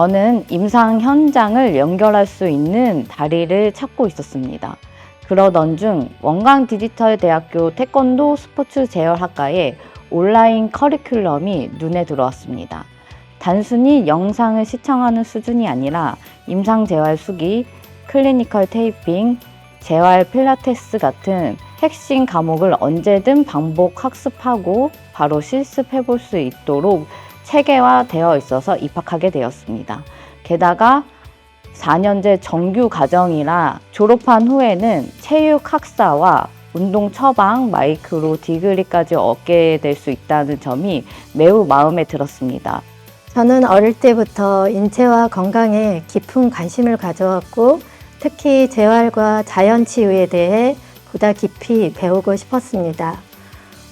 저는 임상 현장을 연결할 수 있는 다리를 찾고 있었습니다. 그러던 중 원광 디지털 대학교 태권도 스포츠 재활학과의 온라인 커리큘럼이 눈에 들어왔습니다. 단순히 영상을 시청하는 수준이 아니라 임상 재활 수기, 클리니컬 테이핑, 재활 필라테스 같은 핵심 과목을 언제든 반복 학습하고 바로 실습해 볼 수 있도록 체계화되어 있어서 입학하게 되었습니다. 게다가 4년제 정규 과정이라 졸업한 후에는 체육 학사와 운동 처방, 마이크로 디그리까지 얻게 될 수 있다는 점이 매우 마음에 들었습니다. 저는 어릴 때부터 인체와 건강에 깊은 관심을 가져왔고 특히 재활과 자연 치유에 대해 보다 깊이 배우고 싶었습니다.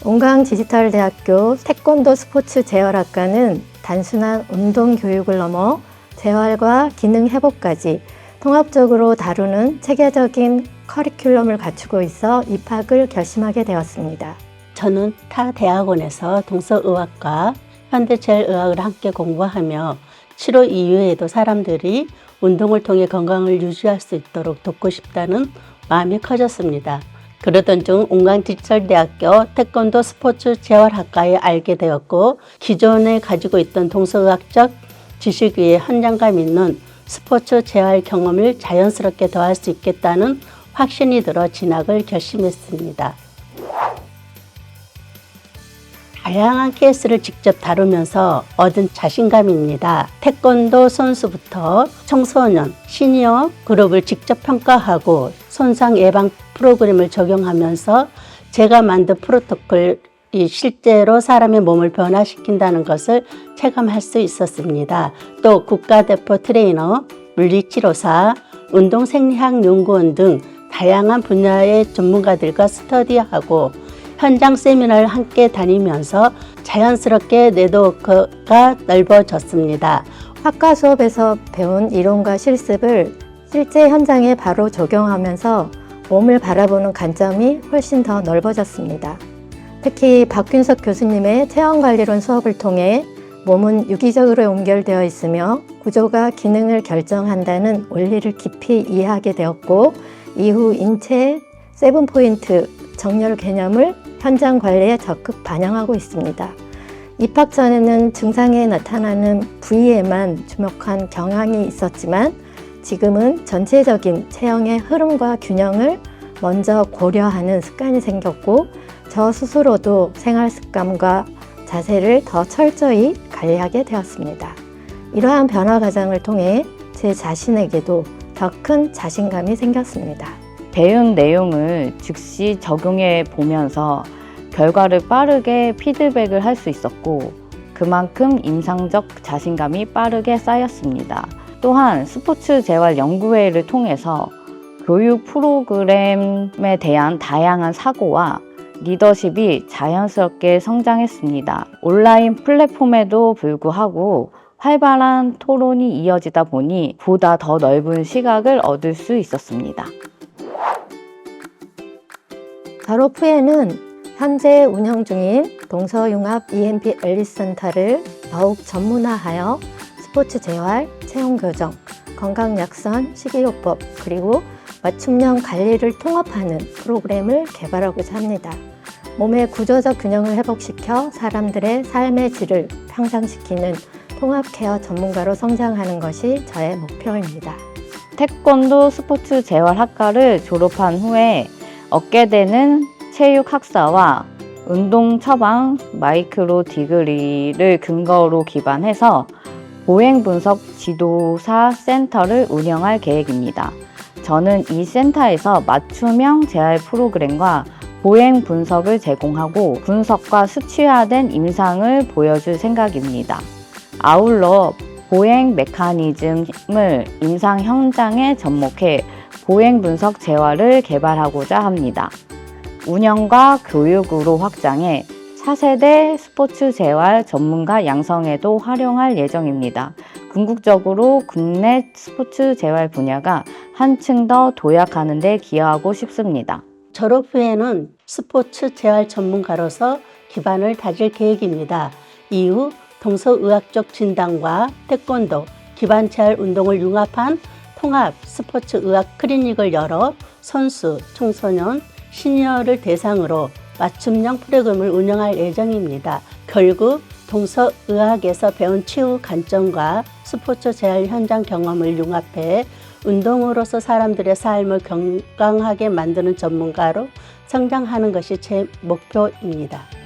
온강 디지털 대학교 태권도 스포츠 재활학과는 단순한 운동 교육을 넘어 재활과 기능 회복까지 통합적으로 다루는 체계적인 커리큘럼을 갖추고 있어 입학을 결심하게 되었습니다. 저는 타 대학원에서 동서의학과 현대재활의학을 함께 공부하며 치료 이후에도 사람들이 운동을 통해 건강을 유지할 수 있도록 돕고 싶다는 마음이 커졌습니다. 그러던 중 온강디지털대학교 태권도 스포츠 재활학과에 알게 되었고 기존에 가지고 있던 동서의학적 지식 위에 현장감 있는 스포츠 재활 경험을 자연스럽게 더할 수 있겠다는 확신이 들어 진학을 결심했습니다. 다양한 케이스를 직접 다루면서 얻은 자신감입니다. 태권도 선수부터 청소년, 시니어 그룹을 직접 평가하고 손상 예방 프로그램을 적용하면서 제가 만든 프로토콜 이 실제로 사람의 몸을 변화시킨다는 것을 체감할 수 있었습니다. 또 국가대표 트레이너, 물리치료사, 운동생리학 연구원 등 다양한 분야의 전문가들과 스터디하고 현장 세미나를 함께 다니면서 자연스럽게 네트워크가 넓어졌습니다. 학과 수업에서 배운 이론과 실습을 실제 현장에 바로 적용하면서 몸을 바라보는 관점이 훨씬 더 넓어졌습니다. 특히 박균석 교수님의 체형관리론 수업을 통해 몸은 유기적으로 연결되어 있으며 구조가 기능을 결정한다는 원리를 깊이 이해하게 되었고 이후 인체 세븐 포인트 정렬 개념을 현장 관리에 적극 반영하고 있습니다. 입학 전에는 증상에 나타나는 부위에만 주목한 경향이 있었지만 지금은 전체적인 체형의 흐름과 균형을 먼저 고려하는 습관이 생겼고 저 스스로도 생활 습관과 자세를 더 철저히 관리하게 되었습니다. 이러한 변화 과정을 통해 제 자신에게도 더 큰 자신감이 생겼습니다. 배운 내용을 즉시 적용해 보면서 결과를 빠르게 피드백을 할 수 있었고 그만큼 임상적 자신감이 빠르게 쌓였습니다. 또한 스포츠 재활 연구회를 통해서 교육 프로그램에 대한 다양한 사고와 리더십이 자연스럽게 성장했습니다. 온라인 플랫폼에도 불구하고 활발한 토론이 이어지다 보니 보다 더 넓은 시각을 얻을 수 있었습니다. 후에는 현재 운영 중인 동서융합 EMP 앨리스 센터를 더욱 전문화하여 스포츠 재활, 체형 교정, 건강 약선, 식이요법, 그리고 맞춤형 관리를 통합하는 프로그램을 개발하고자 합니다. 몸의 구조적 균형을 회복시켜 사람들의 삶의 질을 향상시키는 통합 케어 전문가로 성장하는 것이 저의 목표입니다. 태권도 스포츠 재활학과를 졸업한 후에 얻게 되는 체육 학사와 운동 처방 마이크로 디그리를 근거로 기반해서 보행 분석 지도사 센터를 운영할 계획입니다. 저는 이 센터에서 맞춤형 재활 프로그램과 보행 분석을 제공하고 분석과 수치화된 임상을 보여줄 생각입니다. 아울러 보행 메커니즘을 임상 현장에 접목해 보행 분석 재활을 개발하고자 합니다. 운영과 교육으로 확장해 차세대 스포츠 재활 전문가 양성에도 활용할 예정입니다. 궁극적으로 국내 스포츠 재활 분야가 한층 더 도약하는 데 기여하고 싶습니다. 졸업 후에는 스포츠 재활 전문가로서 기반을 다질 계획입니다. 이후 동서의학적 진단과 태권도, 기반 재활 운동을 융합한 통합 스포츠 의학 클리닉을 열어 선수, 청소년, 시니어를 대상으로 맞춤형 프로그램을 운영할 예정입니다. 결국 동서의학에서 배운 치유 관점과 스포츠 재활 현장 경험을 융합해 운동으로서 사람들의 삶을 건강하게 만드는 전문가로 성장하는 것이 제 목표입니다.